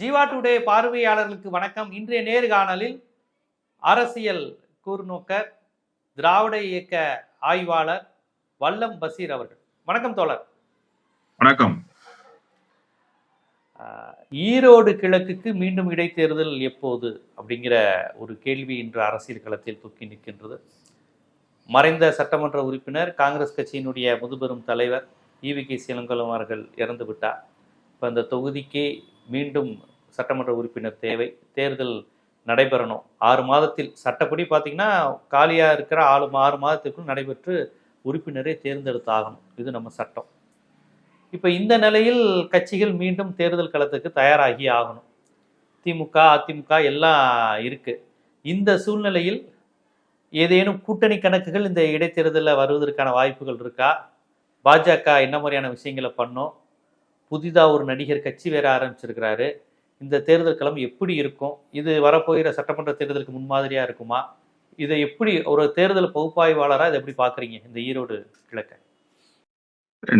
Jeeva today பார்வையாளர்களுக்கு வணக்கம். இன்றைய நேர்காணலில் அரசியல் கூர்நோக்கர் திராவிட இயக்க ஆய்வாளர் வல்லம் பசீர் அவர்கள். வணக்கம் தோழர். வணக்கம். ஈரோடு கிழக்குக்கு மீண்டும் இடைத்தேர்தல் எப்போது அப்படிங்கிற ஒரு கேள்வி இன்று அரசியல் களத்தில் தூக்கி நிற்கின்றது. மறைந்த சட்டமன்ற உறுப்பினர் காங்கிரஸ் கட்சியினுடைய முதுபெரும் தலைவர் ஈவி கே சிலங்கலம் அவர்கள் இறந்து விட்டார் இப்போ அந்த தொகுதிக்கு மீண்டும் சட்டமன்ற உறுப்பினர் தேவை. தேர்தல் நடைபெறணும். ஆறு மாதத்தில் சட்டப்படி பார்த்தீங்கன்னா காலியாக இருக்கிற ஆறு ஆறு மாதத்துக்குள் நடைபெற்று உறுப்பினரை தேர்ந்தெடுத்தாகணும். இது நம்ம சட்டம். இப்போ இந்த நிலையில் கட்சிகள் மீண்டும் தேர்தல் களத்துக்கு தயாராகி ஆகணும். திமுக அதிமுக எல்லாம் இருக்குது இந்த சூழ்நிலையில் ஏதேனும் கூட்டணி கணக்குகள் இந்த இடைத்தேர்தலில் வருவதற்கான வாய்ப்புகள் இருக்கா? பாஜக என்ன மாதிரியான விஷயங்களை பண்ணோம்? புதிதாக ஒரு நடிகர் கட்சி வேற ஆரம்பிச்சிருக்கிறாரு. இந்த தேர்தல் களம் எப்படி இருக்கும்? இது வரப்போகிற சட்டமன்ற தேர்தலுக்கு முன்மாதிரியாக இருக்குமா? இதை எப்படி ஒரு தேர்தல் பகுப்பாய்வாளராக இதை எப்படி பார்க்குறீங்க? இந்த ஈரோடு கிழக்க.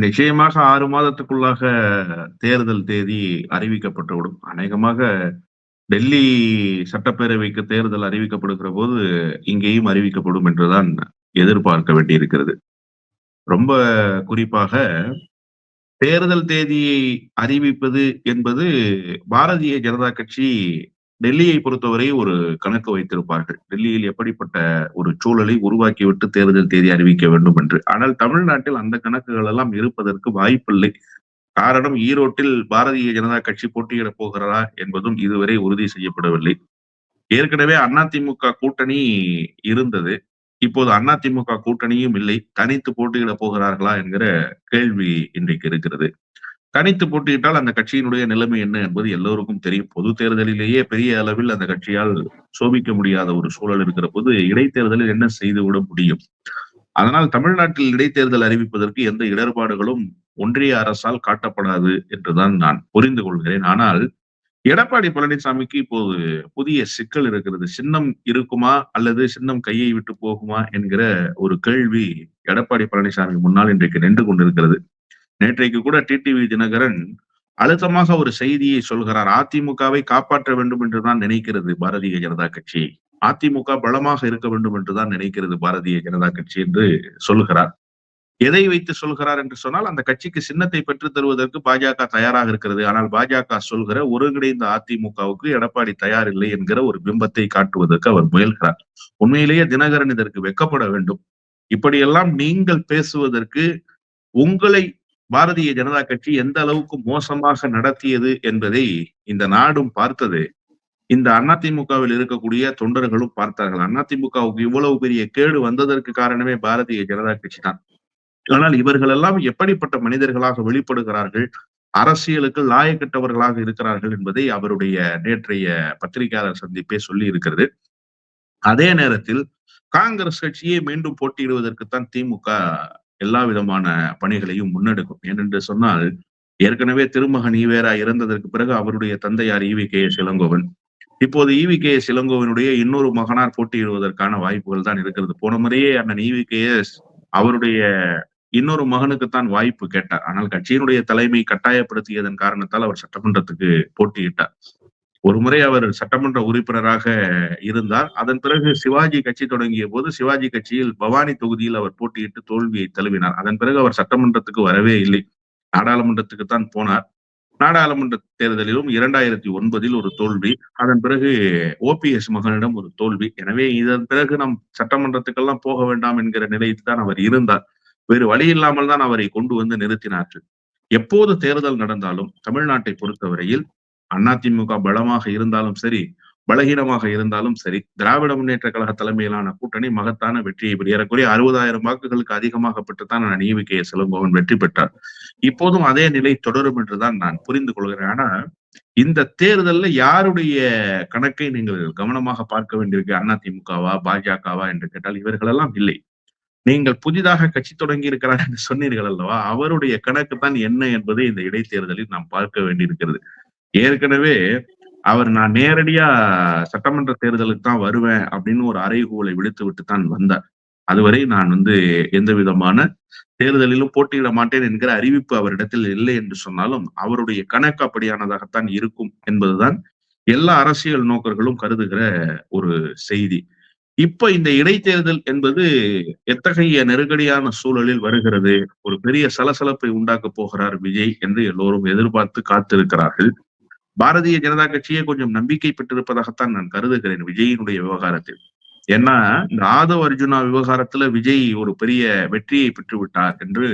நிச்சயமாக ஆறு மாதத்துக்குள்ளாக தேர்தல் தேதி அறிவிக்கப்பட்டுவிடும். அநேகமாக டெல்லி சட்டப்பேரவைக்கு தேர்தல் அறிவிக்கப்படுகிற போது இங்கேயும் அறிவிக்கப்படும் என்றுதான் எதிர்பார்க்க வேண்டியிருக்கிறது. ரொம்ப குறிப்பாக தேர்தல் தேதியை அறிவிப்பது என்பது பாரதிய ஜனதா கட்சி டெல்லியை பொறுத்தவரை ஒரு கணக்கு வைத்திருப்பார்கள். டெல்லியில் எப்படிப்பட்ட ஒரு சூழலை உருவாக்கிவிட்டு தேர்தல் தேதி அறிவிக்க வேண்டும் என்று. ஆனால் தமிழ்நாட்டில் அந்த கணக்குகள் எல்லாம் இருப்பதற்கு வாய்ப்பில்லை. காரணம் ஈரோட்டில் பாரதிய ஜனதா கட்சி போட்டியிடப் போகிறதா என்பதும் இதுவரை உறுதி செய்யப்படவில்லை. ஏற்கனவே அதிமுக கூட்டணி இருந்தது. இப்போது அதிமுக கூட்டணியும் இல்லை. தனித்து போட்டியிட போகிறார்களா என்கிற கேள்வி இன்றைக்கு இருக்கிறது. தனித்து போட்டியிட்டால் அந்த கட்சியினுடைய நிலைமை என்ன என்பது எல்லோருக்கும் தெரியும். பொது தேர்தலிலேயே பெரிய அளவில் அந்த கட்சியால் சோபிக்க முடியாத ஒரு சூழல் இருக்கிற போது இடைத்தேர்தலில் என்ன செய்துவிட முடியும்? அதனால் தமிழ்நாட்டில் இடைத்தேர்தல் அறிவிப்பதற்கு எந்த இடர்பாடுகளும் ஒன்றிய அரசால் காட்டப்படாது என்றுதான் நான் புரிந்து கொள்கிறேன். ஆனால் எடப்பாடி பழனிசாமிக்கு இப்போது புதிய சிக்கல் இருக்கிறது. சின்னம் இருக்குமா அல்லது சின்னம் கையை விட்டு போகுமா என்கிற ஒரு கேள்வி எடப்பாடி பழனிசாமி முன்னால் இன்றைக்கு நின்று கொண்டிருக்கிறது. நேற்றைக்கு கூட டிடிவி தினகரன் அழுத்தமாக ஒரு செய்தியை சொல்கிறார். அதிமுகவை காப்பாற்ற வேண்டும் என்றுதான் நினைக்கிறது பாரதிய ஜனதா கட்சி. அதிமுக பலமாக இருக்க வேண்டும் என்றுதான் நினைக்கிறது பாரதிய ஜனதா கட்சி என்று சொல்கிறார் எதை வைத்து சொல்கிறார் என்று சொன்னால் அந்த கட்சிக்கு சின்னத்தை பெற்றுத் தருவதற்கு பாஜக தயாராக இருக்கிறது. ஆனால் பாஜக சொல்கிற ஒருங்கிணைந்த அதிமுகவுக்கு எடப்பாடி தயார் இல்லை என்கிற ஒரு பிம்பத்தை காட்டுவதற்கு அவர் முயல்கிறார். உண்மையிலேயே தினகரன் இதற்கு வெக்கப்பட வேண்டும். இப்படியெல்லாம் நீங்கள் பேசுவதற்கு உங்களை பாரதிய ஜனதா கட்சி எந்த அளவுக்கு மோசமாக நடத்தியது என்பதை இந்த நாடும் பார்த்தது. இந்த அதிமுகவில் இருக்கக்கூடிய தொண்டர்களும் பார்த்தார்கள். அதிமுகவுக்கு இவ்வளவு பெரிய கேடு வந்ததற்கு காரணமே பாரதிய ஜனதா கட்சி தான். ஆனால் இவர்கள் எல்லாம் எப்படிப்பட்ட மனிதர்களாக வெளிப்படுகிறார்கள்? அரசியலுக்கு லாயக்கட்டவர்களாக இருக்கிறார்கள் என்பதை அவருடைய நேற்றைய பத்திரிகையாளர் சந்திப்பே சொல்லி இருக்கிறது அதே நேரத்தில் காங்கிரஸ் கட்சியை மீண்டும் போட்டியிடுவதற்குத்தான் திமுக எல்லா விதமான பணிகளையும் முன்னெடுக்கும். ஏனென்று சொன்னால் ஏற்கனவே திருமகன் ஈவேரா இறந்ததற்கு பிறகு அவருடைய தந்தையார் ஈவி கே எஸ் இளங்கோவன். இப்போது ஈவி கே எஸ் இளங்கோவனுடைய இன்னொரு மகனார் போட்டியிடுவதற்கான வாய்ப்புகள் தான் இருக்கிறது. போன முறையே அண்ணன் ஈவி கே எஸ் அவருடைய இன்னொரு மகனுக்குத்தான் வாய்ப்பு கேட்டார். ஆனால் கட்சியினுடைய தலைமை கட்டாயப்படுத்தியதன் காரணத்தால் அவர் சட்டமன்றத்துக்கு போட்டியிட்டார். ஒரு முறை அவர் சட்டமன்ற உறுப்பினராக இருந்தார். அதன் பிறகு சிவாஜி கட்சி தொடங்கிய போது சிவாஜி கட்சியில் பவானி தொகுதியில் அவர் போட்டியிட்டு தோல்வியை தழுவினார். அதன் பிறகு அவர் சட்டமன்றத்துக்கு வரவே இல்லை. நாடாளுமன்றத்துக்கு தான் போனார். நாடாளுமன்ற தேர்தலிலும் இரண்டாயிரத்தி ஒன்பதில் ஒரு தோல்வி அதன் பிறகு ஓபிஎஸ் மகனிடம் ஒரு தோல்வி. எனவே இதன் பிறகு நம் சட்டமன்றத்துக்கெல்லாம் போக வேண்டாம் என்கிற நிலையில் தான் அவர் இருந்தார். வேறு வழி இல்லாமல் தான் அவரை கொண்டு வந்து நிறுத்தினார்கள். எப்போது தேர்தல் நடந்தாலும் தமிழ்நாட்டை பொறுத்தவரையில் அதிமுக பலமாக இருந்தாலும் சரி பலகீனமாக இருந்தாலும் சரி திராவிட முன்னேற்ற கழக தலைமையிலான கூட்டணி மகத்தான வெற்றியை பெறும் ஏறக்குறைய அறுபதாயிரம் வாக்குகளுக்கு அதிகமாக பெற்றுத்தான் நான் ஈவிகே சிலங்கோவன் வெற்றி பெற்றார். இப்போதும் அதே நிலை தொடரும் என்றுதான் நான் புரிந்து கொள்கிறேன். ஆனா இந்த தேர்தல்ல யாருடைய கணக்கை நீங்கள் கவனமாக பார்க்க வேண்டியிருக்கு? அதிமுகவா பாஜகவா என்று கேட்டால் இவர்களெல்லாம் இல்லை. நீங்கள் புதிதாக கட்சி தொடங்கி இருக்கிறார் என்று சொன்னீர்கள் அல்லவா? அவருடைய கணக்கு தான் என்ன என்பதை இந்த இடைத்தேர்தலில் நாம் பார்க்க வேண்டியிருக்கிறது. ஏற்கனவே அவர் நான் நேரடியா சட்டமன்ற தேர்தலுக்கு தான் வருவேன் அப்படின்னு ஒரு அறைகூலை விடுத்து விட்டு தான் வந்தார். அதுவரை நான் வந்து எந்த விதமான தேர்தலிலும் போட்டியிட மாட்டேன் என்கிற அறிவிப்பு அவரிடத்தில் இல்லை என்று சொன்னாலும் அவருடைய கணக்கு அப்படியானதாகத்தான் இருக்கும் என்பதுதான் எல்லா அரசியல் நோக்கர்களும் கருதுகிற ஒரு செய்தி. இப்ப இந்த இடைத்தேர்தல் என்பது எத்தகைய நெருக்கடியான சூழலில் வருகிறது? ஒரு பெரிய சலசலப்பை உண்டாக்க போகிறார் விஜய் என்று எல்லோரும் எதிர்பார்த்து காத்திருக்கிறார்கள். பாரதிய ஜனதா கட்சியே கொஞ்சம் நம்பிக்கை பெற்றிருப்பதாகத்தான் நான் கருதுகிறேன் விஜயினுடைய விவகாரத்தில். ஏன்னா இந்த ஆதவ் அர்ஜுனா விவகாரத்துல விஜய் ஒரு பெரிய வெற்றியை பெற்றுவிட்டார் என்று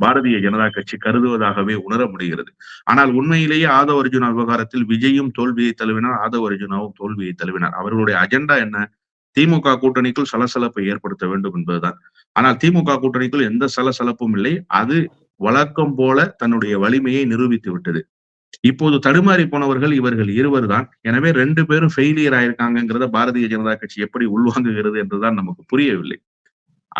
பாரதிய ஜனதா கட்சி கருதுவதாகவே உணர முடிகிறது. ஆனால் உண்மையிலேயே ஆதவ அர்ஜுனா விவகாரத்தில் விஜயும் தோல்வியை தழுவினார் ஆதவ அர்ஜுனாவும் தோல்வியை தழுவினார். அவர்களுடைய அஜெண்டா என்ன? திமுக கூட்டணிக்குள் சலசலப்பை ஏற்படுத்த வேண்டும் என்பதுதான். ஆனால் திமுக கூட்டணிக்குள் எந்த சலசலப்பும் இல்லை. அது வழக்கம் போல தன்னுடைய வலிமையை நிரூபித்து விட்டது. இப்போது தடுமாறி போனவர்கள் இவர்கள் இருவர் தான் எனவே ரெண்டு பேரும் ஃபெயிலியர் ஆயிருக்காங்கிறத பாரதிய ஜனதா கட்சி எப்படி உள்வாங்குகிறது என்றுதான் நமக்கு புரியவில்லை.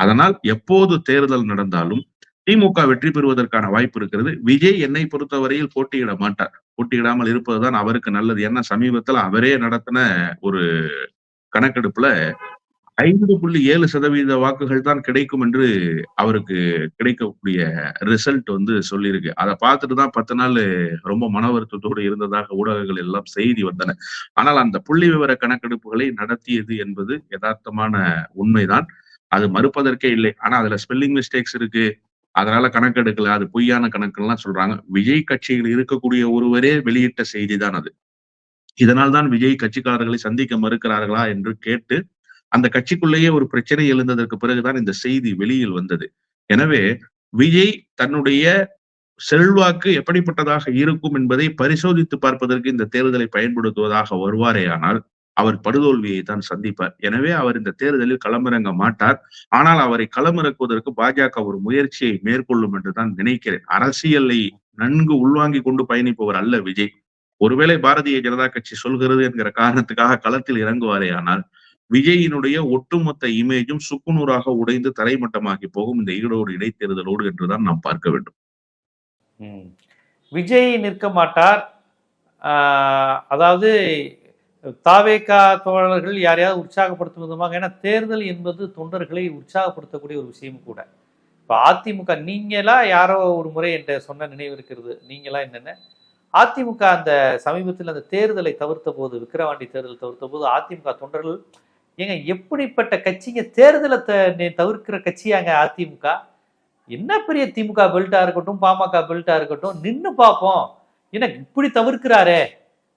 அதனால் எப்போது தேர்தல் நடந்தாலும் திமுக வெற்றி பெறுவதற்கான வாய்ப்பு இருக்கிறது. விஜய் என்னை பொறுத்தவரையில் போட்டியிட மாட்டார். போட்டியிடாமல் இருப்பதுதான் அவருக்கு நல்லது. ஏன்னா சமீபத்துல அவரே நடத்தின ஒரு கணக்கெடுப்புல ஐந்து புள்ளி ஏழு சதவீத வாக்குகள் தான் கிடைக்கும் என்று அவருக்கு கிடைக்கக்கூடிய ரிசல்ட் வந்து சொல்லியிருக்கு. அதை பார்த்துட்டு தான் பத்து நாள் ரொம்ப மன வருத்தத்தோடு இருந்ததாக ஊடகங்கள் எல்லாம் செய்தி வந்தன. ஆனால் அந்த புள்ளி விவர கணக்கெடுப்புகளை நடத்தியது என்பது யதார்த்தமான உண்மைதான். அது மறுப்பதற்கே இல்லை. ஆனா அதுல ஸ்பெல்லிங் மிஸ்டேக்ஸ் இருக்கு. அதனால கணக்கெடுக்கல. அது பொய்யான கணக்குலாம் சொல்றாங்க. விஜய் கட்சியில் இருக்கக்கூடிய ஒருவரே வெளியிட்ட செய்தி தான் அது. இதனால் தான் விஜய் கட்சிக்காரர்களை சந்திக்க மறுக்கிறார்களா என்று கேட்டு அந்த கட்சிக்குள்ளேயே ஒரு பிரச்சனை எழுந்ததற்கு பிறகுதான் இந்த செய்தி வெளியில் வந்தது. எனவே விஜய் தன்னுடைய செல்வாக்கு எப்படிப்பட்டதாக இருக்கும் என்பதை பரிசோதித்து பார்ப்பதற்கு இந்த தேர்தலை பயன்படுத்துவதாக வருவாரேயானால் அவர் படுதோல்வியை தான் சந்திப்பார். எனவே அவர் இந்த தேர்தலில் களமிறங்க மாட்டார். ஆனால் அவரை களமிறக்குவதற்கு பாஜக ஒரு முயற்சியை மேற்கொள்ளும் என்று தான் நினைக்கிறேன். அரசியலை நன்கு உள்வாங்கி கொண்டு பயணிப்பவர் அல்ல விஜய். ஒருவேளை பாரதிய ஜனதா கட்சி சொல்கிறது என்கிற காரணத்துக்காக களத்தில் இறங்குவாரே ஆனால் விஜயினுடைய ஒட்டுமொத்த இமேஜும் சுக்குநூறாக உடைந்து தரைமட்டமாகி போகும் இந்த ஈரோடு இடைத்தேர்தலோடு என்றுதான் நாம் பார்க்க வேண்டும். விஜய் நிற்க மாட்டார். ஆஹ், அதாவது தாவேக்கா தோழர்கள் யாரையாவது உற்சாகப்படுத்தும் விதமாக ஏன்னா தேர்தல் என்பது தொண்டர்களை உற்சாகப்படுத்தக்கூடிய ஒரு விஷயம் கூட. இப்போ அதிமுக நீங்களா யாரோ ஒரு முறை என்ற சொன்ன நினைவு இருக்கிறது. நீங்களா என்னென்ன? அதிமுக அந்த சமீபத்தில் அந்த தேர்தலை தவிர்த்த போது விக்கிரவாண்டி தேர்தல் தவிர்த்த போது அதிமுக தொண்டர்கள் ஏங்க எப்படிப்பட்ட கட்சிங்க? தேர்தலை த- தவிர்க்கிற கட்சியாங்க அதிமுக? என்ன பெரிய திமுக பெல்ட்டா இருக்கட்டும் பாமக பெல்ட்டா இருக்கட்டும் நின்று பார்ப்போம் என்ன இப்படி தவிர்க்கிறாரே?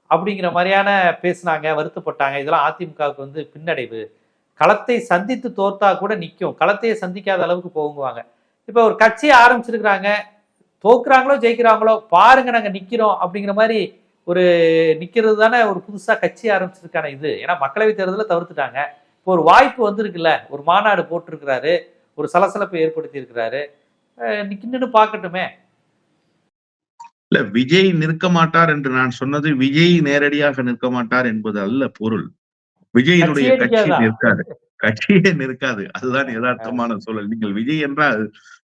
அப்படிங்கிற மாதிரியான பேசுனாங்க வருத்தப்பட்டாங்க. இதெல்லாம் அதிமுகவுக்கு வந்து பின்னடைவு. களத்தை சந்தித்து தோர்த்தா கூட நிற்கும் களத்தையே சந்திக்காத அளவுக்கு போகுவாங்க இப்போ ஒரு கட்சியை ஆரம்பிச்சிருக்கிறாங்க. தோக்குறாங்களோ ஜெயிக்கிறாங்களோ பாருங்க நாங்க நிக்கிறோம் அப்படிங்கிற மாதிரி ஒரு நிக்கிறது தானே ஒரு புதுசா கட்சி ஆரம்பிச்சிருக்கான இது. ஏன்னா மக்களவைத் தேர்தலில் தவிர்த்துட்டாங்க. இப்போ ஒரு வாய்ப்பு வந்திருக்குல்ல. ஒரு மாநாடு போட்டிருக்கிறாரு. ஒரு சலசலப்பை ஏற்படுத்தி இருக்கிறாரு நின்னு பார்க்கட்டுமே. இல்ல விஜய் நிற்க மாட்டார் என்று நான் சொன்னது விஜய் நேரடியாக நிற்க மாட்டார் என்பது அல்ல பொருள். விஜயினுடைய கட்சி? நிற்காது. கட்சியே நிற்காது. அதுதான் யதார்த்தமான சூழல். நீங்கள் விஜய் என்றால்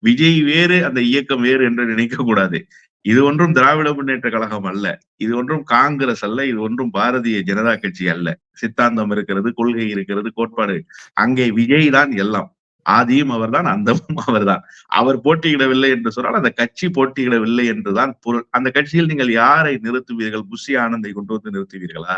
விஜய் வேறு அந்த இயக்கம் வேறு என்று நினைக்க கூடாது. இது ஒன்றும் திராவிட முன்னேற்ற கழகம் அல்ல. இது ஒன்றும் காங்கிரஸ் அல்ல. இது ஒன்றும் பாரதிய ஜனதா கட்சி அல்ல. சித்தாந்தம் இருக்கிறது கொள்கை இருக்கிறது கோட்பாடு. அங்கே விஜய் தான் எல்லாம். ஆதியும் அவர்தான் அந்தமும் அவர்தான். அவர் போட்டியிடவில்லை என்று சொன்னால் அந்த கட்சி போட்டியிடவில்லை என்றுதான் பொருள். அந்த கட்சியில் நீங்கள் யாரை நிறுத்துவீர்கள்? புஷி ஆனந்தை கொண்டு வந்து நிறுத்துவீர்களா?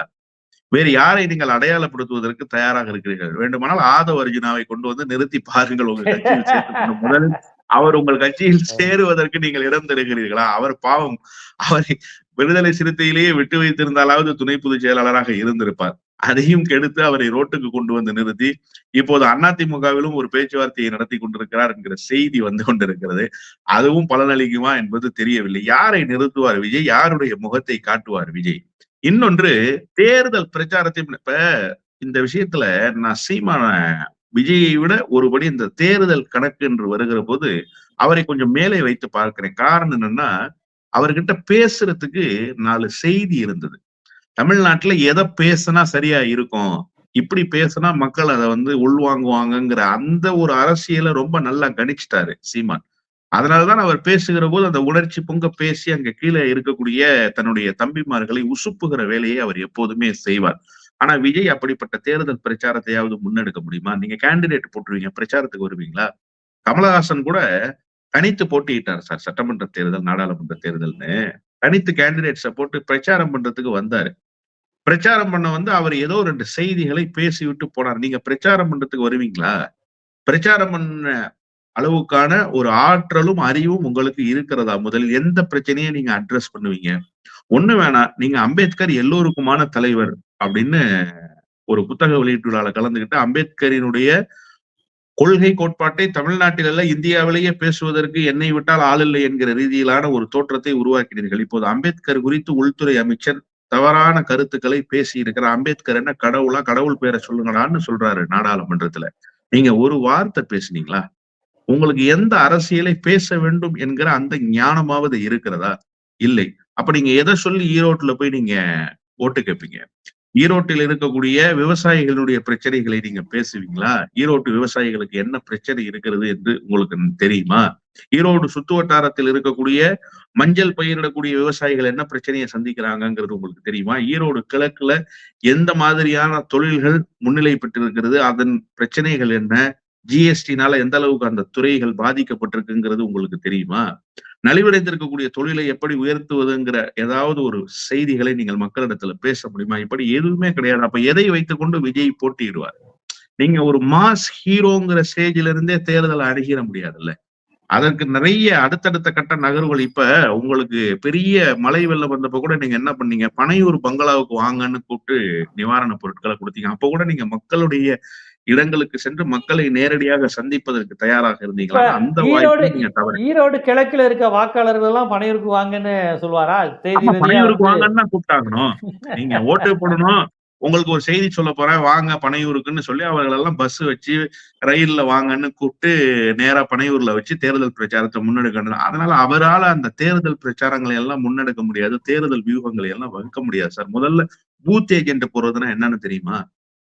வேறு யாரை நீங்கள் அடையாளப்படுத்துவதற்கு தயாராக இருக்கிறீர்கள்? வேண்டுமானால் ஆதவ அர்ஜுனாவை கொண்டு வந்து நிறுத்தி பாருங்கள் உங்க கட்சியில் முதலில். அவர் உங்கள் கட்சியில் சேருவதற்கு நீங்கள் இடம் தருகிறீர்களா அவர் பாவம். அவரை விடுதலை சிறுத்தையிலேயே விட்டு வைத்திருந்தாலாவது துணை பொதுச் செயலாளராக இருந்திருப்பார். அதையும் கெடுத்து அவரை ரோட்டுக்கு கொண்டு வந்து நிறுத்தி இப்போது அதிமுகவிலும் ஒரு பேச்சுவார்த்தையை நடத்தி கொண்டிருக்கிறார் என்கிற செய்தி வந்து கொண்டிருக்கிறது. அதுவும் பலனளிக்குமா என்பது தெரியவில்லை. யாரை நிறுத்துவார் விஜய்? யாருடைய முகத்தை காட்டுவார் விஜய்? இன்னொன்று தேர்தல் பிரச்சாரத்தை இப்ப இந்த விஷயத்துல நான் சீமான விஜயை விட ஒருபடி இந்த தேர்தல் கணக்கு என்று வருகிற போது அவரை கொஞ்சம் மேலே வைத்து பார்க்கிறேன். காரணம் என்னன்னா அவர்கிட்ட பேசுறதுக்கு நாலு செய்தி இருந்தது. தமிழ்நாட்டுல எதை பேசினா சரியா இருக்கும்? இப்படி பேசினா மக்கள் அதை வந்து உள்வாங்குவாங்கங்கிற அந்த ஒரு அரசியலை ரொம்ப நல்லா கணிச்சிட்டாரு சீமான். அதனாலதான் அவர் பேசுகிற போது அந்த உணர்ச்சி பொங்க பேசி அங்க கீழே இருக்கக்கூடிய தன்னுடைய தம்பிமார்களை உசுப்புகிற வேலையை அவர் எப்போதுமே செய்வார். ஆனா விஜய் அப்படிப்பட்ட தேர்தல் பிரச்சாரத்தையாவது முன்னெடுக்க முடியுமா? நீங்க கேண்டிடேட் போட்டுருவீங்க பிரச்சாரத்துக்கு வருவீங்களா? கமலஹாசன் கூட தனித்து போட்டியிட்டார் சார் சட்டமன்ற தேர்தல் நாடாளுமன்ற தேர்தல்னு. தனித்து கேண்டிடேட்ஸை போட்டு பிரச்சாரம் பண்றதுக்கு வந்தாரு. பிரச்சாரம் பண்ண வந்து அவர் ஏதோ ரெண்டு செய்திகளை பேசிவிட்டு போனார். நீங்க பிரச்சாரம் பண்றதுக்கு வருவீங்களா? பிரச்சாரம் பண்ண அளவுக்கான ஒரு ஆற்றலும் அறிவும் உங்களுக்கு இருக்கிறதா முதலில்? எந்த பிரச்சனையை நீங்க அட்ரஸ் பண்ணுவீங்க? ஒண்ணு வேணாம். நீங்க அம்பேத்கர் எல்லோருக்குமான தலைவர். அப்படின்னு ஒரு புத்தக வெளியீட்டுள்ளால கலந்துகிட்டு அம்பேத்கரினுடைய கொள்கை கோட்பாட்டை தமிழ்நாட்டில் அல்ல இந்தியாவிலேயே பேசுவதற்கு என்னை விட்டால் ஆளில்லை என்கிற ரீதியிலான ஒரு தோற்றத்தை உருவாக்கினீர்கள். இப்போது அம்பேத்கர் குறித்து உள்துறை அமைச்சர் தவறான கருத்துக்களை பேசி இருக்கிற அம்பேத்கர் என்ன கடவுளா? கடவுள் பேரை சொல்லுங்கடான்னு சொல்றாரு நாடாளுமன்றத்துல. நீங்க ஒரு வார்த்தை பேசுனீங்களா? உங்களுக்கு எந்த அரசியலை பேச வேண்டும் என்கிற அந்த ஞானமாவது இருக்கிறதா? இல்லை. அப்ப நீங்க எதை சொல்லி ஈரோட்டுல போய் நீங்க ஓட்டு கேட்பீங்க ஈரோட்டில் இருக்கக்கூடிய விவசாயிகளுடைய பிரச்சனைகளை நீங்க பேசுவீங்களா? ஈரோட்டு விவசாயிகளுக்கு என்ன பிரச்சனை இருக்கிறது என்று உங்களுக்கு தெரியுமா? ஈரோடு சுத்து வட்டாரத்தில் இருக்கக்கூடிய மஞ்சள் பயிரிடக்கூடிய விவசாயிகள் என்ன பிரச்சனையை சந்திக்கிறாங்கங்கிறது உங்களுக்கு தெரியுமா? ஈரோடு கிழக்குல எந்த மாதிரியான தொழில்கள் முன்னிலை பெற்றிருக்கிறது? அதன் பிரச்சனைகள் என்ன? ஜிஎஸ்டினால எந்த அளவுக்கு அந்த துறைகள் பாதிக்கப்பட்டிருக்குங்கிறது உங்களுக்கு தெரியுமா? நலிவடைந்திருக்கக்கூடிய தொழிலை எப்படி உயர்த்துவதுங்கிற ஏதாவது ஒரு செய்திகளை நீங்கள் மக்களிடத்துல பேச முடியுமா? இப்படி எதுவுமே கிடையாது. அப்ப எதை வைத்துக்கொண்டு விஜய் போட்டியிடுவார்? நீங்க ஒரு மாஸ் ஹீரோங்கிற ஸ்டேஜில இருந்தே தேர்தல் அணுகிட முடியாதுல்ல. அதற்கு நிறைய அடுத்தடுத்த கட்ட நகர்வுகள் இப்ப உங்களுக்கு பெரிய மழை வெள்ளம் வந்தப்ப கூட நீங்க என்ன பண்ணீங்க? பனையூர் பங்களாவுக்கு வாங்கன்னு கூப்பிட்டு நிவாரண பொருட்களை கொடுத்தீங்க. அப்ப கூட நீங்க மக்களுடைய இடங்களுக்கு சென்று மக்களை நேரடியாக சந்திப்பதற்கு தயாராக இருந்தீங்களா? அந்த வாய்ப்பு ஈரோடு கிழக்குல இருக்க வாக்காளர்கள் எல்லாம் பனையூருக்கு வாங்கன்னு சொல்லுவாரா வந்து- வாங்கன்னு கூப்பிட்டாங்கணும். நீங்க ஓட்டு போடணும். உங்களுக்கு ஒரு செய்தி சொல்ல போறேன். வாங்க பனையூருக்குன்னு சொல்லி அவர்கள் எல்லாம் பஸ் வச்சு ரயில்ல வாங்கன்னு கூப்பிட்டு நேரா பனையூர்ல வச்சு தேர்தல் பிரச்சாரத்தை முன்னெடுக்கணும். அதனால அவரால அந்த தேர்தல் பிரச்சாரங்களை எல்லாம் முன்னெடுக்க முடியாது. தேர்தல் வியூகங்களை எல்லாம் வகுக்க முடியாது சார். முதல்ல பூத் ஏஜென்ட் போறதுன்னா என்னன்னு தெரியுமா?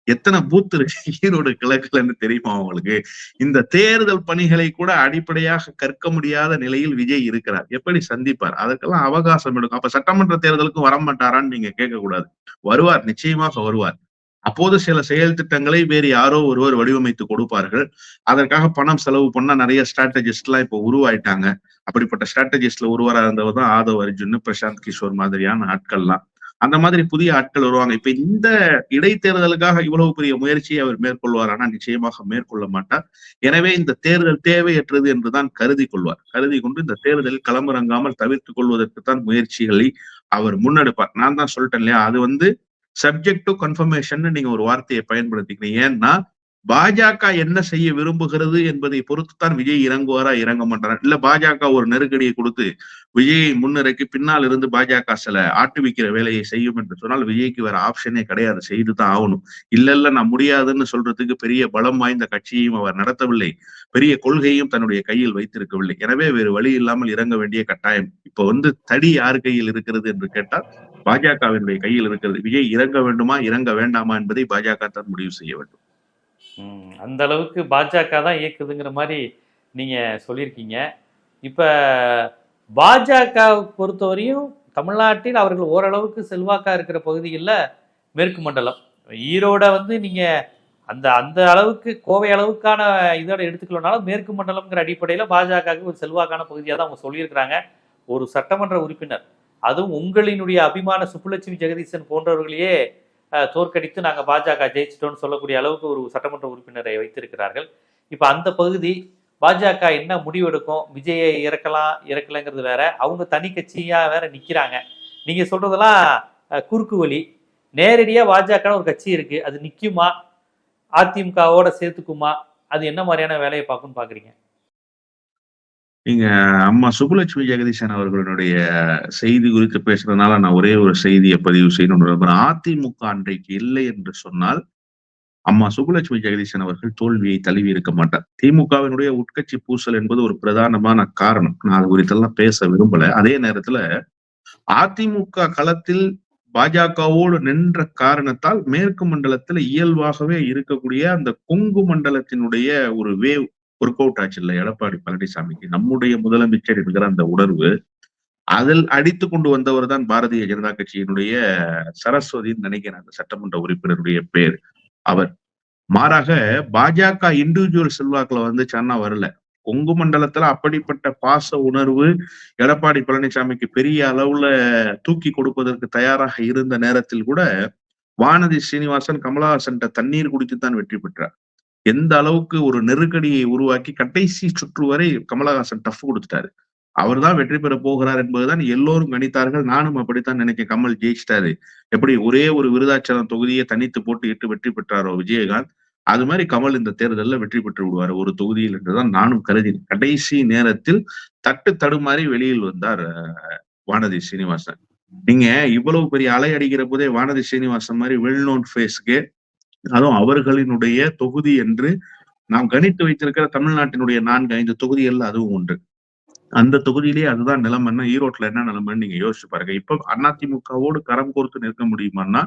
எத்தனை பூத் இருக்கு? ஈரோடு கிழக்குலன்னு தெரியுமா அவங்களுக்கு இந்த தேர்தல் பணிகளை கூட அடிப்படையாக கற்க முடியாத நிலையில் விஜய் இருக்கிறார். எப்படி சந்திப்பார்? அதற்கெல்லாம் அவகாசம் எடுக்கும். அப்ப சட்டமன்ற தேர்தலுக்கும் வர மாட்டாரான்னு நீங்க கேட்க கூடாது வருவார் நிச்சயமாக வருவார். அப்போது சில செயல் திட்டங்களை வேறு யாரோ ஒருவர் வடிவமைத்து கொடுப்பார்கள். அதற்காக பணம் செலவு பண்ணா நிறைய ஸ்ட்ராட்டஜிஸ்ட் எல்லாம் இப்போ உருவாயிட்டாங்க. அப்படிப்பட்ட ஸ்ட்ராட்டஜிஸ்ட்ல ஒருவராக இருந்தவர் தான் ஆதவ் அர்ஜுன் பிரசாந்த் கிஷோர் மாதிரியான ஆட்கள்லாம். அந்த மாதிரி புதிய ஆட்கள் வருவாங்க. இப்ப இந்த இடைத்தேர்தலுக்காக இவ்வளவு பெரிய முயற்சியை அவர் மேற்கொள்வார் ஆனா நிச்சயமாக மேற்கொள்ள மாட்டார். எனவே இந்த தேர்தல் தேவையற்றது என்றுதான் கருதி கொள்வார். கருதி கொண்டு இந்த தேர்தலில் களமிறங்காமல் தவிர்த்து கொள்வதற்கு தான் முயற்சிகளை அவர் முன்னெடுப்பார். நான் தான் சொல்லிட்டேன் இல்லையா? அது வந்து சப்ஜெக்ட் டு கன்ஃபர்மேஷன் நீங்க ஒரு வார்த்தையை பயன்படுத்திக்கிறீங்க ஏன்னா பாஜக என்ன செய்ய விரும்புகிறது என்பதை பொறுத்துத்தான் விஜய் இறங்குவாரா இறங்க மாட்டாரா? இல்ல பாஜக ஒரு நெருக்கடியை கொடுத்து விஜயை முன்னிறக்கி பின்னால் இருந்து பாஜக சில ஆட்டுவிக்கிற வேலையை செய்யும் என்று சொன்னால் விஜய்க்கு வேற ஆப்ஷனே கிடையாது. செய்துதான் ஆகணும். இல்ல இல்ல நான் முடியாதுன்னு சொல்றதுக்கு பெரிய பலம் வாய்ந்த கட்சியையும் அவர் நடத்தவில்லை. பெரிய கொள்கையும் தன்னுடைய கையில் வைத்திருக்கவில்லை. எனவே வேறு வழி இல்லாமல் இறங்க வேண்டிய கட்டாயம். இப்ப வந்து தடி யார் கையில் இருக்கிறது என்று கேட்டால் பாஜகவினுடைய கையில் இருக்கிறது. விஜய் இறங்க வேண்டுமா இறங்க வேண்டாமா என்பதை பாஜக தான் முடிவு செய்ய வேண்டும். அந்த அளவுக்கு பாஜக தான் இயக்குதுங்கிற மாதிரி நீங்க சொல்லியிருக்கீங்க. இப்ப பாஜக பொறுத்தவரையும் தமிழ்நாட்டில் அவர்கள் ஓரளவுக்கு செல்வாக்கா இருக்கிற பகுதிகளில் மேற்கு மண்டலம். ஈரோட வந்து நீங்க அந்த அந்த அளவுக்கு கோவை அளவுக்கான இதோட எடுத்துக்கலனாலும் மேற்கு மண்டலம்ங்கிற அடிப்படையில் பாஜகவுக்கு ஒரு செல்வாக்கான பகுதியாக தான் அவங்க சொல்லியிருக்கிறாங்க. ஒரு சட்டமன்ற உறுப்பினர். அதுவும் உங்களினுடைய அபிமான சுப்புலட்சுமி ஜெகதீசன் போன்றவர்களையே தோற்கடித்து நாங்கள் பாஜக ஜெயிச்சிட்டோம்னு சொல்லக்கூடிய அளவுக்கு ஒரு சட்டமன்ற உறுப்பினரை வைத்திருக்கிறார்கள். இப்போ அந்த பகுதி பாஜக என்ன முடிவெடுக்கும்? விஜயை இறக்கலாம் இறக்கலைங்கிறது வேற. அவங்க தனி கட்சியாக வேற நிற்கிறாங்க நீங்கள் சொல்றதெல்லாம் குறுக்கு வழி. நேரடியாக பாஜக ஒரு கட்சி இருக்குது அது நிற்குமா அதிமுகவோட சேர்த்துக்குமா? அது என்ன மாதிரியான வேலையை பார்க்கும்னு பார்க்குறீங்க நீங்க அம்மா சுப்புலட்சுமி ஜெகதீசன் அவர்களுடைய செய்தி குறித்து பேசுறதுனால நான் ஒரே ஒரு செய்தியை பதிவு செய்யணும் விரும்புறேன் அதிமுக அன்றைக்கு இல்லை என்று சொன்னால் அம்மா சுப்புலட்சுமி ஜெகதீசன் அவர்கள் தோல்வியை தழுவி இருக்க மாட்டார். திமுகவினுடைய உட்கட்சி பூசல் என்பது ஒரு பிரதானமான காரணம். நான் அது குறித்தெல்லாம் பேச விரும்பல. அதே நேரத்துல அதிமுக களத்தில் பாஜகவோடு நின்ற காரணத்தால் மேற்கு மண்டலத்துல இயல்பாகவே இருக்கக்கூடிய அந்த கொங்கு மண்டலத்தினுடைய ஒரு வேவ் ஒர்க் அவுட் ஆச்சு எடப்பாடி பழனிசாமிக்கு. நம்முடைய முதலமைச்சர் என்கிற அந்த உணர்வு அதில் அடித்து கொண்டு வந்தவர் தான் பாரதிய ஜனதா கட்சியினுடைய சரஸ்வதின்னு நினைக்கிறேன் அந்த சட்டமன்ற உறுப்பினருடைய பேர். அவர். மாறாக பாஜக இண்டிவிஜுவல் செல்வாக்குல வந்து சன்னா வரல. கொங்கு மண்டலத்துல அப்படிப்பட்ட பாச உணர்வு எடப்பாடி பழனிசாமிக்கு பெரிய அளவுல தூக்கி கொடுப்பதற்கு தயாராக இருந்த நேரத்தில் கூட வானதி சீனிவாசன் கமலஹாசன் தண்ணீர் குடித்து தான் வெற்றி பெற்றார். எந்த அளவுக்கு ஒரு நெருக்கடியை உருவாக்கி கடைசி சுற்று வரை கமலஹாசன் டஃப் கொடுத்துட்டாரு. அவர் தான் வெற்றி பெற போகிறார் என்பதுதான் எல்லோரும் கணித்தார்கள். நானும் அப்படித்தான் நினைக்கிறேன். கமல் ஜெயிச்சிட்டாரு. எப்படி ஒரே ஒரு விருதாச்சலம் தொகுதியை தனித்து போட்டு இட்டு வெற்றி பெற்றாரோ விஜயகாந்த் அது மாதிரி கமல் இந்த தேர்தலில் வெற்றி பெற்று விடுவார் ஒரு தொகுதியில் என்றுதான் நானும் கருதினேன் கடைசி நேரத்தில் தட்டு தடுமாறி வெளியில் வந்தார் வானதி சீனிவாசன். நீங்க இவ்வளவு பெரிய அலை அடிக்கிற போதே வானதி சீனிவாசன் மாதிரி வெல் நோன் ஃபேஸ்க்கு அதுவும் அவர்களினுடைய தொகுதி என்று நாம் கணித்து வைத்திருக்கிற தமிழ்நாட்டினுடைய நான்கு ஐந்து தொகுதிகள் அதுவும் உண்டு அந்த தொகுதியிலேயே அதுதான் நிலைமைன்னா ஈரோட்ல என்ன நிலைமைன்னு நீங்க யோசிச்சு பாருங்க. இப்ப அதிமுகவோடு கரம் கோர்த்து நிற்க முடியுமான்னா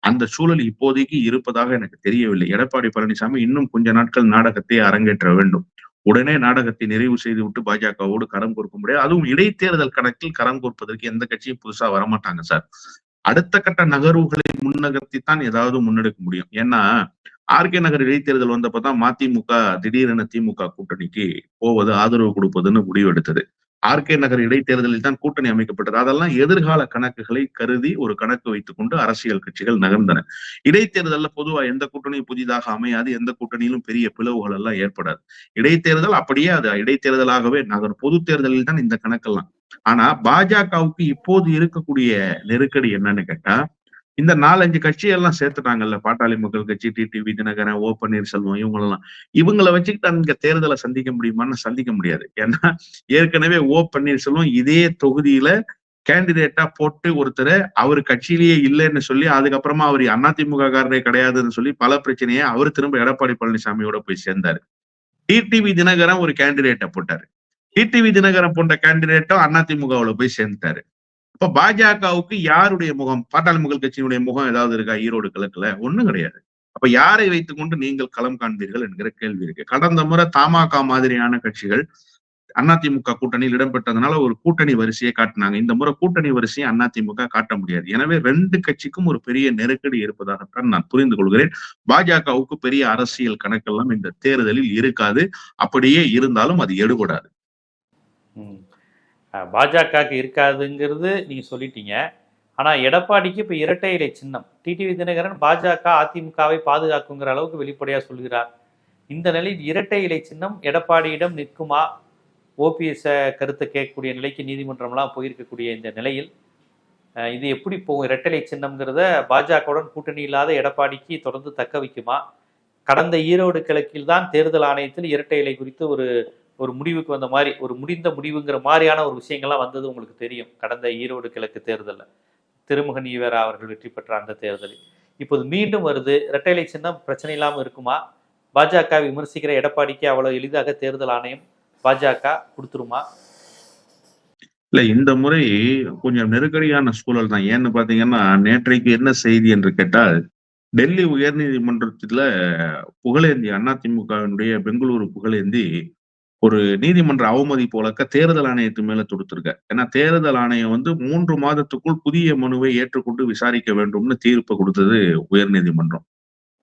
அந்த சூழல் இப்போதைக்கு இருப்பதாக எனக்கு தெரியவில்லை. எடப்பாடி பழனிசாமி இன்னும் கொஞ்ச நாட்கள் நாடகத்தை அரங்கேற்ற வேண்டும். உடனே நாடகத்தை நிறைவு செய்து விட்டு பாஜகவோடு கரம் கோர்க்க முடியாது. அதுவும் இடைத்தேர்தல் கணக்கில் கரம் கோர்ப்பதற்கு எந்த கட்சியும் புதுசா வரமாட்டாங்க சார். அடுத்த கட்ட நகர்வுகளை முன்னகர்த்தித்தான் ஏதாவது முன்னெடுக்க முடியும். ஏன்னா ஆர்கே நகர் இடைத்தேர்தல் வந்தப்பதான் மதிமுக திடீரென திமுக கூட்டணிக்கு போவது ஆதரவு கொடுப்பதுன்னு முடிவெடுத்தது ஆர்கே நகர் இடைத்தேர்தலில் தான் கூட்டணி அமைக்கப்பட்டது. அதெல்லாம் எதிர்கால கணக்குகளை கருதி ஒரு கணக்கு வைத்துக் கொண்டு அரசியல் கட்சிகள் நகர்ந்தன. இடைத்தேர்தல்ல பொதுவா எந்த கூட்டணியும் புதிதாக அமையாது எந்த கூட்டணியிலும் பெரிய பிளவுகள் எல்லாம் ஏற்படாது. இடைத்தேர்தல் அப்படியே அது இடைத்தேர்தலாகவே நகர் பொது தேர்தலில் தான் இந்த கணக்கெல்லாம். ஆனா பாஜகவுக்கு இப்போது இருக்கக்கூடிய நெருக்கடி என்னன்னு கேட்டா இந்த நாலஞ்சு கட்சியெல்லாம் சேர்த்துட்டாங்கல்ல பாட்டாளி மக்கள் கட்சி டிடிவி தினகரன் ஓ பன்னீர்செல்வம் இவங்களெல்லாம். இவங்களை வச்சுக்கிட்டு அங்க தேர்தலை சந்திக்க முடியுமான்னு சந்திக்க முடியாது. ஏன்னா ஏற்கனவே ஓ பன்னீர்செல்வம் இதே தொகுதியில கேண்டிடேட்டா போட்டு ஒருத்தர் அவர் கட்சியிலேயே இல்லைன்னு சொல்லி அதுக்கப்புறமா அவர் அதிமுக காரரே கிடையாதுன்னு சொல்லி பல பிரச்சனையை அவர் திரும்ப எடப்பாடி பழனிசாமியோட போய் சேர்ந்தாரு. டிடிவி தினகரன் ஒரு கேண்டிடேட்டை போட்டாரு. டிடிவி தினகரன் போன்ற கேண்டிடேட்டும் அதிமுகவுல போய் சேர்ந்துட்டாரு. இப்ப பாஜகவுக்கு யாருடைய முகம்? பாட்டாளி மக்கள் கட்சியினுடைய முகம் ஏதாவது இருக்கா? ஈரோடு கிழக்குல? ஒண்ணும் கிடையாது. அப்ப யாரை வைத்துக் கொண்டு நீங்கள் களம் காண்பீர்கள் என்கிற கேள்வி இருக்கு. கடந்த முறை தமாக மாதிரியான கட்சிகள் அதிமுக கூட்டணியில் இடம்பெற்றதுனால ஒரு கூட்டணி வரிசையை காட்டினாங்க. இந்த முறை கூட்டணி வரிசையை அதிமுக காட்ட முடியாது. எனவே ரெண்டு கட்சிக்கும் ஒரு பெரிய நெருக்கடி இருப்பதாகத்தான் நான் புரிந்து கொள்கிறேன். பாஜகவுக்கு பெரிய அரசியல் கணக்கெல்லாம் இந்த தேர்தலில் இருக்காது. அப்படியே இருந்தாலும் அது எடுபடாது. பாஜகவுக்கு இருக்காதுங்கிறது நீங்க சொல்லிட்டீங்க. ஆனா எடப்பாடிக்கு இப்ப இரட்டை இலை சின்னம். டிடிவி தினகரன் பாஜக அதிமுகவை பாதுகாக்குங்கிற அளவுக்கு வெளிப்படையா சொல்கிறார் இந்த நிலையில் இரட்டை இலை சின்னம் எடப்பாடியிடம் நிற்குமா? ஓபிஎஸ் கருத்தை கேட்கக்கூடிய நிலைக்கு நீதிமன்றம்லாம் போயிருக்கக்கூடிய இந்த நிலையில் இது எப்படி போகும்? இரட்டை சின்னம்ங்கிறத பாஜகவுடன் கூட்டணி இல்லாத எடப்பாடிக்கு தொடர்ந்து தக்க வைக்குமா? கடந்த ஈரோடு கிழக்கில் தான் தேர்தல் ஆணையத்தில் இரட்டை இலை குறித்து ஒரு ஒரு முடிவுக்கு வந்த மாதிரி ஒரு முடிந்த முடிவுங்கிற மாதிரியான ஒரு விஷயங்கள்லாம் வந்தது உங்களுக்கு தெரியும். கடந்த ஈரோடு கிழக்கு தேர்தலில். திருமுகன் ஈவேரா அவர்கள் வெற்றி பெற்ற அந்த தேர்தலில். இப்போது மீண்டும் வருது. இரட்டை இலை சின்னம் பிரச்சனை இல்லாமல் இருக்குமா? பாஜக விமர்சிக்கிற எடப்பாடிக்கு அவ்வளோ எளிதாக தேர்தல் ஆணையம் பாஜக கொடுத்துருமா? இல்ல இந்த முறை கொஞ்சம் நெருக்கடியான சூழல் தான். ஏன்னு பாத்தீங்கன்னா நேற்றைக்கு என்ன செய்தி என்று கேட்டால் டெல்லி உயர்நீதிமன்றத்துல புகழேந்தி அதிமுகவினுடைய பெங்களூரு புகழேந்தி ஒரு நீதிமன்ற அவமதிப்பு வழக்க தேர்தல் ஆணையத்து மேல தொடுத்திருக்க. ஏன்னா தேர்தல் ஆணையம் வந்து மூன்று மாதத்துக்குள் புதிய மனுவை ஏற்றுக்கொண்டு விசாரிக்க வேண்டும்னு தீர்ப்பு கொடுத்தது உயர்நீதிமன்றம்.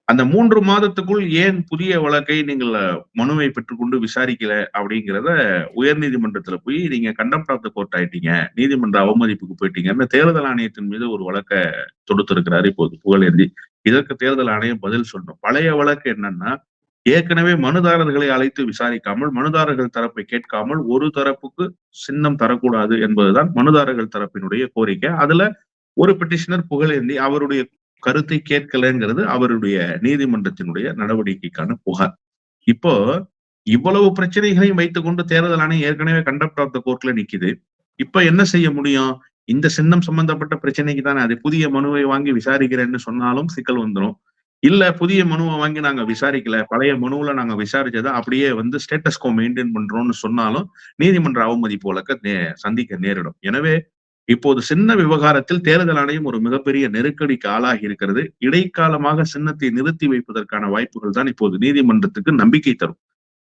அந்த மூன்று மாதத்துக்குள் ஏன் புதிய வழக்கை நீங்கள் மனுவை பெற்றுக்கொண்டு விசாரிக்கல அப்படிங்கிறத உயர்நீதிமன்றத்துல போய் நீங்க கண்டெம்ட் ஆஃப் த கோர்ட் ஆயிட்டீங்க. நீதிமன்ற அவமதிப்புக்கு போயிட்டீங்கன்னு தேர்தல் ஆணையத்தின் மீது ஒரு வழக்க தொடுத்திருக்கிறாரு இப்போது புகழேந்தி. இதற்கு தேர்தல் ஆணையம் பதில் சொல்லணும். பழைய வழக்கு என்னன்னா ஏற்கனவே மனுதாரர்களை அழைத்து விசாரிக்காமல் மனுதாரர்கள் தரப்பை கேட்காமல் ஒரு தரப்புக்கு சின்னம் தரக்கூடாது என்பதுதான் மனுதாரர்கள் தரப்பினுடைய கோரிக்கை. அதுல ஒரு பெட்டிஷனர் புகழேந்தி அவருடைய கருத்தை கேட்கலங்கிறது அவருடைய நீதிமன்றத்தினுடைய நடவடிக்கைக்கான புகார். இப்போ இவ்வளவு பிரச்சனைகளையும் வைத்துக்கொண்டு தேர்தல் ஆணையம் ஏற்கனவே கண்டக்ட் ஆஃப் த கோர்ட்ல நிக்குது. இப்ப என்ன செய்ய முடியும்? இந்த சின்னம் சம்பந்தப்பட்ட பிரச்சனைக்கு தானே அது புதிய மனுவை வாங்கி விசாரிக்கிறேன்னு சொன்னாலும் சிக்கல் வந்துடும் இல்ல புதிய மனுவை வாங்கி நாங்க விசாரிக்கல பழைய மனுவுல நாங்க விசாரிச்சதை அப்படியே வந்து ஸ்டேட்டஸ்கோ மெயின்டைன் பண்றோம்னு சொன்னாலும் நீதிமன்ற அவமதிப்பு வழக்க நே- சந்திக்க நேரிடும். எனவே இப்போது சின்ன விவகாரத்தில் தேர்தல் ஆணையம் ஒரு மிகப்பெரிய நெருக்கடிக்கு ஆளாகி இருக்கிறது. இடைக்காலமாக சின்னத்தை நிறுத்தி வைப்பதற்கான வாய்ப்புகள் தான் இப்போது நீதிமன்றத்துக்கு நம்பிக்கை தரும்.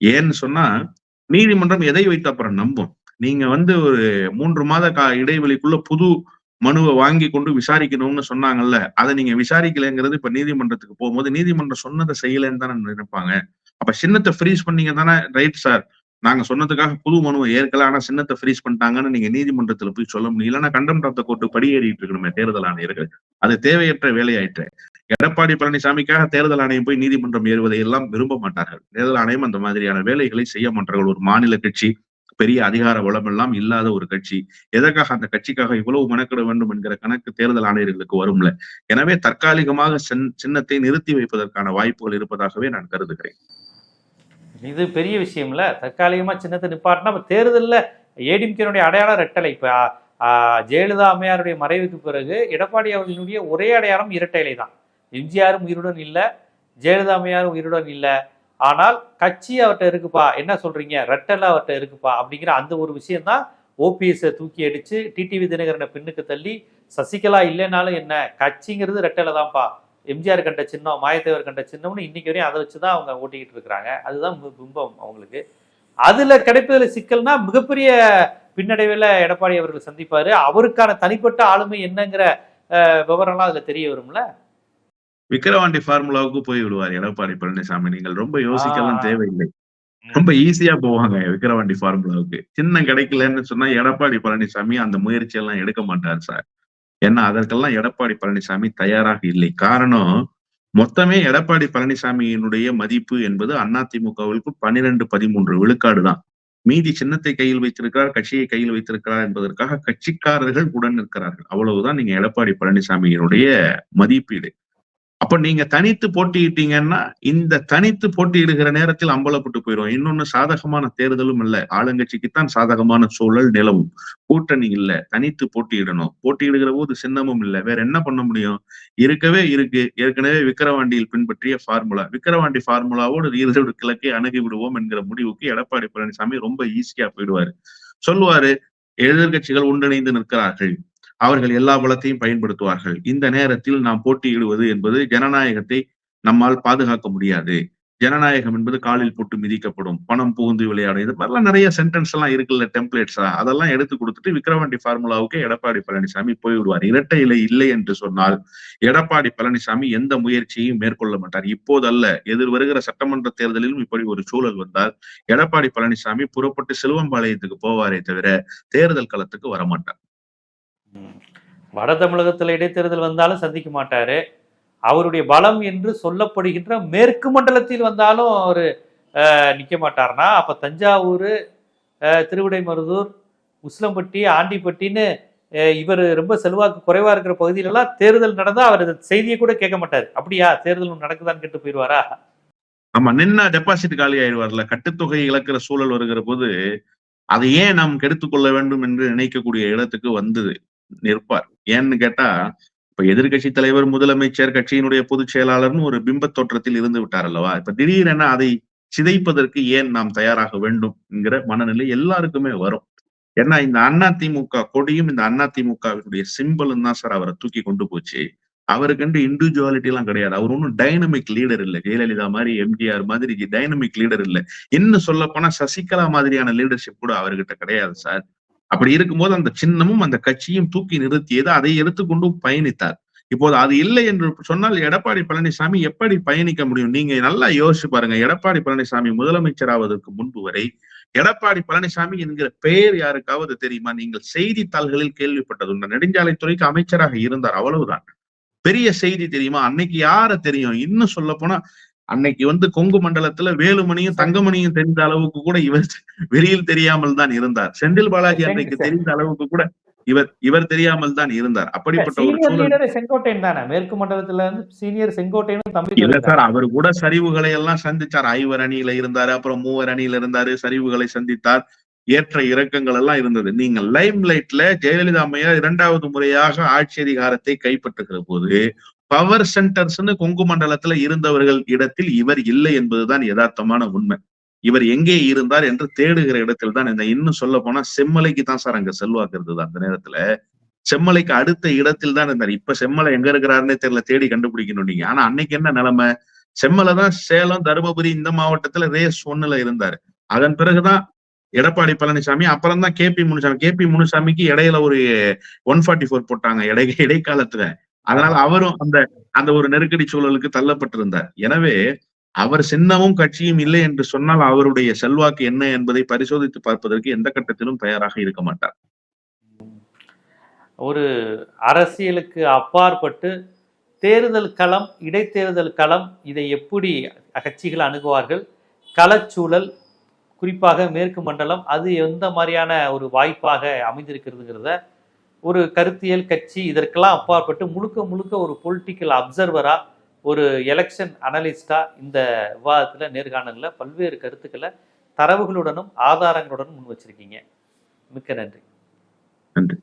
ஏன்னு சொன்னா நீதிமன்றம் எதை வைத்த அப்புறம் நம்பும்? நீங்க வந்து ஒரு மூன்று மாத கா இடைவெளிக்குள்ள புது மனுவை வாங்கி கொண்டு விசாரிக்கணும்னு சொன்னாங்கல்ல அதை நீங்க விசாரிக்கலைங்கிறது இப்ப நீதிமன்றத்துக்கு போகும்போது நீதிமன்றம் சொன்னதை செய்யலைன்னு தானே நினைப்பாங்க. அப்ப சின்னத்தை ஃப்ரீஸ் பண்ணீங்க தானே? ரைட் சார் நாங்க சொன்னதுக்காக புது மனுவை ஏற்கல ஆனா சின்னத்தை ஃப்ரீஸ் பண்ணிட்டாங்கன்னு நீங்க நீதிமன்றத்துல போய் சொல்ல முடியும். இல்லைன்னா கண்டம் ஆஃப் கோர்ட்டு படியேறிட்டு இருக்கணுமே தேர்தல் ஆணையர்கள். அது தேவையற்ற வேலையாயிற்று. எடப்பாடி பழனிசாமிக்காக தேர்தல் ஆணையம் போய் நீதிமன்றம் ஏறுவதை எல்லாம் விரும்ப மாட்டார்கள். தேர்தல் ஆணையம் அந்த மாதிரியான வேலைகளை செய்ய மாட்டார்கள். ஒரு மாநில கட்சி பெரிய அதிகார வளமெல்லாம் இல்லாத ஒரு கட்சி. எதற்காக அந்த கட்சிக்காக இவ்வளவு மெனக்கிட வேண்டும் என்கிற கணக்கு தேர்தல் ஆணையர்களுக்கு வரும்ல. எனவே தற்காலிகமாக சின்னத்தை நிறுத்தி வைப்பதற்கான வாய்ப்புகள் இருப்பதாகவே நான் கருதுகிறேன். இது பெரிய விஷயம்ல. தற்காலிகமா சின்னத்தை நிப்பாட்டினா தேர்தலில் ஏடிஎம்கேனுடைய அடையாள ரெட்டலை இப்ப ஜெயலலிதா அம்மையாருடைய மறைவுக்கு பிறகு எடப்பாடி அவர்களுடைய ஒரே அடையாளம் இரட்டைலை தான் எம்ஜிஆரும் உயிருடன் இல்லை ஜெயலலிதா அம்மையாரும் உயிருடன் இல்லை. ஆனால் கட்சி அவர்கிட்ட இருக்குப்பா என்ன சொல்றீங்க? ரெட்டலை அவர்கிட்ட இருக்குப்பா அப்படிங்கிற அந்த ஒரு விஷயம்தான் ஓபிஎஸ்ஸை தூக்கி அடிச்சு டிடிவி தினகரனை பின்னுக்கு தள்ளி சசிகலா இல்லைனாலும் என்ன? கட்சிங்கிறது ரெட்டலை தான்ப்பா. எம்ஜிஆர் கண்ட சின்னம் மாயத்தேவர் கண்ட சின்னம்னு இன்னைக்கு வரையும் அதை வச்சு தான் அவங்க ஓட்டிக்கிட்டு இருக்கிறாங்க. அதுதான் பிம்பம் அவங்களுக்கு. அதுல கிடைப்பதில் சிக்கல்னா மிகப்பெரிய பின்னடைவில் எடப்பாடி அவர்கள் சந்திப்பாரு. அவருக்கான தனிப்பட்ட ஆளுமை என்னங்கிற விவரம்லாம் அதுல தெரிய வரும்ல? விக்கிரவாண்டி ஃபார்முலாவுக்கு போய் விடுவார். எடப்பாடி பழனிசாமி. நீங்கள் ரொம்ப யோசிக்கலாம். தேவையில்லை. ரொம்ப ஈஸியா போவாங்க விக்கிரவாண்டி ஃபார்முலாவுக்கு. சின்னம் கிடைக்கலன்னு சொன்னா எடப்பாடி பழனிசாமி அந்த முயற்சி எல்லாம் எடுக்க மாட்டார் சார். ஏன்னா அதற்கெல்லாம் எடப்பாடி பழனிசாமி தயாராக இல்லை. காரணம் மொத்தமே எடப்பாடி பழனிசாமியினுடைய மதிப்பு என்பது அதிமுகவிற்கு பன்னிரெண்டு பதிமூன்று விழுக்காடு தான். மீதி சின்னத்தை கையில் வைத்திருக்கிறார் கட்சியை கையில் வைத்திருக்கிறார் என்பதற்காக கட்சிக்காரர்கள் உடன் நிற்கிறார்கள். அவ்வளவுதான் நீங்க எடப்பாடி பழனிசாமியினுடைய மதிப்பீடு. அப்ப நீங்க தனித்து போட்டியிட்டீங்கன்னா இந்த தனித்து போட்டியிடுகிற நேரத்தில் அம்பலப்பட்டு போயிடும் இன்னொன்னு சாதகமான தேர்தலும் இல்லை. ஆளுங்கட்சிக்குத்தான் சாதகமான சூழல் நிலவும். கூட்டணி இல்ல. தனித்து போட்டியிடணும். போட்டியிடுகிற போது சின்னமும் இல்லை. வேற என்ன பண்ண முடியும்? இருக்கவே இருக்கு. ஏற்கனவே விக்கிரவாண்டியில் பின்பற்றிய ஃபார்முலா. விக்கிரவாண்டி ஃபார்முலாவோடு ஈரோடு கிழக்கை அணுகி விடுவோம் என்கிற முடிவுக்கு எடப்பாடி பழனிசாமி ரொம்ப ஈஸியா போயிடுவாரு. சொல்லுவாரு எதிர்கட்சிகள் ஒன்றிணைந்து நிற்கிறார்கள். அவர்கள் எல்லா பலத்தையும் பயன்படுத்துவார்கள். இந்த நேரத்தில் நாம் போட்டியிடுவது என்பது ஜனநாயகத்தை நம்மால் பாதுகாக்க முடியாது. ஜனநாயகம் என்பது காலில் போட்டு மிதிக்கப்படும். பணம் புகுந்து விளையாடும். இது மாதிரிலாம் நிறைய சென்டென்ஸ் எல்லாம் இருக்குல்ல டெம்ப்ளேட்ஸா அதெல்லாம் எடுத்து கொடுத்துட்டு விக்ரவாண்டி ஃபார்முலாவுக்கு எடப்பாடி பழனிசாமி போய்விடுவார். இரட்டை இலை இல்லை என்று சொன்னால் எடப்பாடி பழனிசாமி எந்த முயற்சியையும் மேற்கொள்ள மாட்டார். இப்போதல்ல எதிர் வருகிற சட்டமன்ற தேர்தலிலும் இப்படி ஒரு சூழல் வந்தால் எடப்பாடி பழனிசாமி புறப்பட்டு சிலுவம்பாளையத்துக்கு போவாரே தவிர தேர்தல் களத்துக்கு வரமாட்டார். வட தமிழகத்தில் இடைத்தேர்தல் வந்தாலும் சந்திக்க மாட்டாரு. அவருடைய பலம் என்று சொல்லப்படுகின்ற மேற்கு மண்டலத்தில் வந்தாலும் அவர் நிற்க மாட்டார்னா அப்ப தஞ்சாவூர் திருவிடைமருதூர் உசிலம்பட்டி ஆண்டிப்பட்டின்னு இவர் ரொம்ப செல்வாக்கு குறைவா இருக்கிற பகுதியிலெல்லாம் தேர்தல் நடந்தா அவர் செய்தியை கூட கேட்க மாட்டார். அப்படியா? தேர்தல் நடக்குதான்னு கேட்டு போயிடுவாரா ஆமா நின்னா டெபாசிட் காலி ஆயிடுவார்ல கட்டுத்தொகை இழக்கிற சூழல் வருகிற போது அதை ஏன் நாம் கெடுத்துக்கொள்ள வேண்டும் என்று நினைக்கக்கூடிய இடத்துக்கு வந்தது. நிற்பார். ஏன்னு கேட்டா இப்ப எதிர்க்கட்சி தலைவர் முதலமைச்சர் கட்சியினுடைய பொதுச் செயலாளர்னு ஒரு பிம்பத் தோற்றத்தில் இருந்து விட்டார் அல்லவா? இப்ப திடீரென அதை சிதைப்பதற்கு ஏன் நாம் தயாராக வேண்டும் என்கிற மனநிலை எல்லாருக்குமே வரும். ஏன்னா இந்த அதிமுக கொடியும் இந்த அதிமுகவினுடைய சிம்பிளும் தான் சார் அவரை தூக்கி கொண்டு போச்சு. அவருக்குண்டு இண்டிவிஜுவாலிட்டி எல்லாம் கிடையாது. அவர் ஒன்றும் டைனமிக் லீடர் இல்ல. ஜெயலலிதா மாதிரி எம்ஜிஆர் மாதிரி டைனமிக் லீடர் இல்ல. இன்னும் சொல்ல போனா சசிகலா மாதிரியான லீடர்ஷிப் கூட அவர்கிட்ட கிடையாது சார். அப்படி இருக்கும்போது அந்த சின்னமும் அந்த கட்சியும் தூக்கி நிறுத்தியது அதை எடுத்துக்கொண்டு பயணித்தார். இப்போது அது இல்லை என்று சொன்னால் எடப்பாடி பழனிசாமி எப்படி பயணிக்க முடியும்? நீங்க நல்லா யோசிச்சு பாருங்க. எடப்பாடி பழனிசாமி முதலமைச்சராவதற்கு முன்பு வரை எடப்பாடி பழனிசாமி என்கிற பெயர் யாருக்காவது தெரியுமா? நீங்கள் செய்தித்தாள்களில் கேள்விப்பட்டது உண்டு. நெடுஞ்சாலைத்துறைக்கு அமைச்சராக இருந்தார். அவ்வளவுதான். பெரிய செய்தி தெரியுமா? அன்னைக்கு யார தெரியும்? இன்னும் சொல்ல போனா அன்னைக்கு வந்து கொங்கு மண்டலத்துல வேலுமணியும் தங்கமணியும் தெரிந்த அளவுக்கு கூட இவர் வெளியில் தெரியாமல் தான் இருந்தார். செந்தில் பாலாஜி அன்னைக்கு தெரிந்த அளவுக்கு கூட இவர் இவர் தெரியாமல் தான் இருந்தார். அப்படிப்பட்ட ஒரு சூழல். செங்கோட்டையன் தானே? மேற்கு மண்டலத்துல இருந்து சீனியர் செங்கோட்டையன் தம்பி இல்ல சார் அவர் கூட சரிவுகளை எல்லாம் சந்திச்சார். ஐவர் அணியில இருந்தாரு அப்புறம் மூவர் அணியில இருந்தாரு சரிவுகளை சந்தித்தார். ஏற்ற இறக்கங்கள் எல்லாம் இருந்தது. நீங்க லைம் லைட்ல ஜெயலலிதா அம்மையார் இரண்டாவது முறையாக ஆட்சி அதிகாரத்தை கைப்பற்றுகிற போது பவர் சென்டர்ஸ்னு கொங்கு மண்டலத்துல இருந்தவர்கள் இடத்தில் இவர் இல்லை என்பதுதான் யதார்த்தமான உண்மை. இவர் எங்கே இருந்தார் என்று தேடுகிற இடத்தில் தான் இந்த இன்னும் சொல்ல போனா செம்மலைக்கு தான் சார் அங்க செல்வாக்கு இருந்தது அந்த நேரத்துல. செம்மலைக்கு அடுத்த இடத்தில் தான் இருந்தார். இப்ப செம்மலை எங்க இருக்கிறாருன்னே தெரியல தேடி கண்டுபிடிக்கணும் நீங்க. ஆனா அன்னைக்கு என்ன நிலைமை? செம்மலை தான் சேலம் தருமபுரி இந்த மாவட்டத்துல ரேஸ் ஒண்ணுல இருந்தாரு. அதன் பிறகுதான் எடப்பாடி பழனிசாமி அப்புறம் தான் K P Munusamy. K P முனுசாமிக்கு இடையில ஒரு ஒன் ஃபார்ட்டி ஃபோர் போட்டாங்க. இடை இடைக்காலத்துல. அதனால அவரும் அந்த அந்த ஒரு நெருக்கடி சூழலுக்கு தள்ளப்பட்டிருந்தார். எனவே அவர் சின்னமும் கட்சியும் இல்லை என்று சொன்னால் அவருடைய செல்வாக்கு என்ன என்பதை பரிசோதித்து பார்ப்பதற்கு எந்த கட்டத்திலும் தயாராக இருக்க மாட்டார். ஒரு அரசியலுக்கு அப்பாற்பட்டு தேர்தல் களம் இடைத்தேர்தல் களம் இதை எப்படி கட்சிகள் அணுகுவார்கள்? களச்சூழல் குறிப்பாக மேற்கு மண்டலம் அது எந்த மாதிரியான ஒரு வாய்ப்பாக அமைந்திருக்கிறதுங்கிறத ஒரு கருத்தியல் கட்சி இதற்கெல்லாம் அப்பாற்பட்டு முழுக்க முழுக்க ஒரு பொலிட்டிக்கல் அப்சர்வரா ஒரு எலெக்ஷன் அனலிஸ்டா இந்த விவாதத்துல நேர்காணலில் பல்வேறு கருத்துக்களை தரவுகளுடனும் ஆதாரங்களுடனும் முன் வச்சிருக்கீங்க. மிக்க நன்றி. நன்றி.